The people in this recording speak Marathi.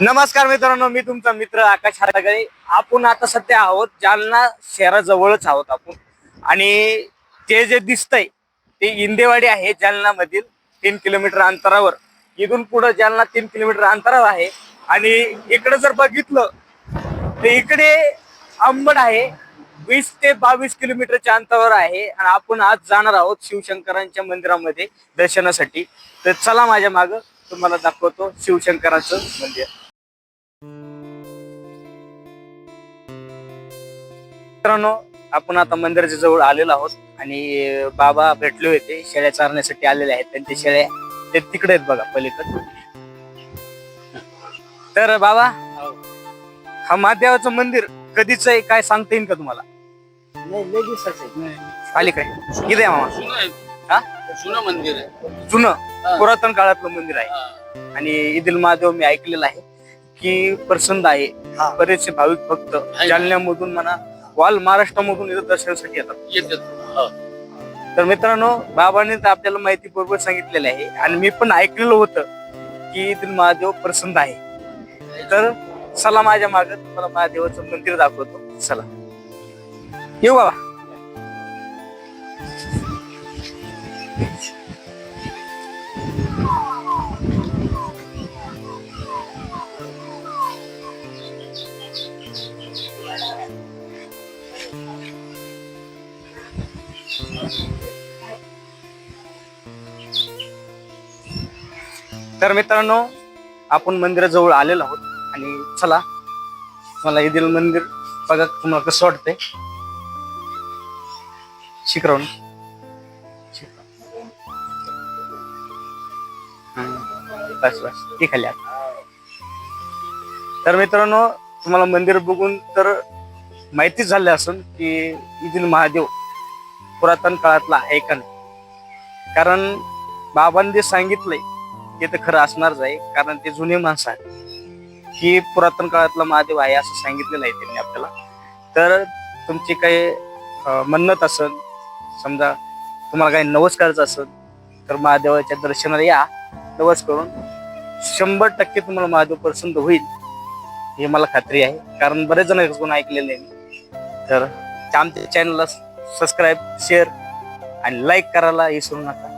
नमस्कार मित्रांनो मी तुमचा मित्र आकाश हरागळे आपण आता सध्या आहोत जालना शहराजवळच आहोत आपण. आणि ते जे दिसतंय ते इंदेवाडी आहे जालनामधील तीन किलोमीटर अंतरावर. इथून पुढे जालना तीन किलोमीटर अंतरावर आहे. आणि इकडे जर बघितलं तर इकडे अंबड आहे. वीस ते बावीस किलोमीटरच्या अंतरावर आहे. आणि आपण आज जाणार आहोत शिवशंकरांच्या मंदिरामध्ये दर्शनासाठी. तर चला माझ्या माग तुम्हाला दाखवतो शिवशंकराचं मंदिर. मित्रांनो आपण आता मंदिराच्या जवळ आलेलो आहोत आणि बाबा भेटले होते शेळ्या चारण्यासाठी आलेले आहेत. त्यांच्या शेळ्या ते तिकडे आहेत बघा पलीकडे. तर बाबा हा. महादेवाचं मंदिर कधीच आहे काय सांगता येईल का तुम्हाला? नाही लय दिवसाचं आहे. आली काय इथे आहे मामा. जुनं हा? मंदिर आहे. जुनं. पुरातन काळातलं मंदिर आहे. हा. आणि ईदिल महादेव मी ऐकलेलं आहे की प्रसन्न आहे. हा. बरेचसे भाविक भक्त जालन्यामधून म्हणा वाल महाराष्ट्रामधून इथं दर्शनासाठी येतात. येतात. हा. तर मित्रांनो बाबांनी तर आपल्याला माहिती बरोबर सांगितलेली आहे. आणि मी पण ऐकलेलं होतं की ईदिल महादेव प्रसन्न आहे. तर चला माझ्या माग तुम्हाला महादेवाचं मंदिर दाखवतो. चला. येऊ बाबा. तर मित्रांनो आपण मंदिराजवळ आलेलो आहोत आणि चला मला येथील मंदिर बघा तुम्हाला कसं वाटतंय? शिकरवून बस बस ते खाली तर मित्रांनो तुम्हाला मंदिर बघून तर माहितीच झाले असून की येथील महादेव पुरातन काळातला ऐकन कारण बाबांनी जे सांगितलंय ते तर खरं असणारच आहे कारण ते जुने माणसं आहेत. की पुरातन काळातला महादेव आहे असं सांगितलेलं आहे त्यांनी आपल्याला. तर तुमची काही म्हणत मन्नत असेल समजा तुम्हाला काही नवस करायचं असेल तर महादेवाच्या दर्शनाला या नवस करून शंभर टक्के तुम्हाला महादेव प्रसन्न होईल हे मला खात्री आहे. कारण बरेच जण कोण ऐकलेले आहे तर आमच्या चॅनलला सबस्क्राईब शेअर आणि लाईक करायला विसरू नका.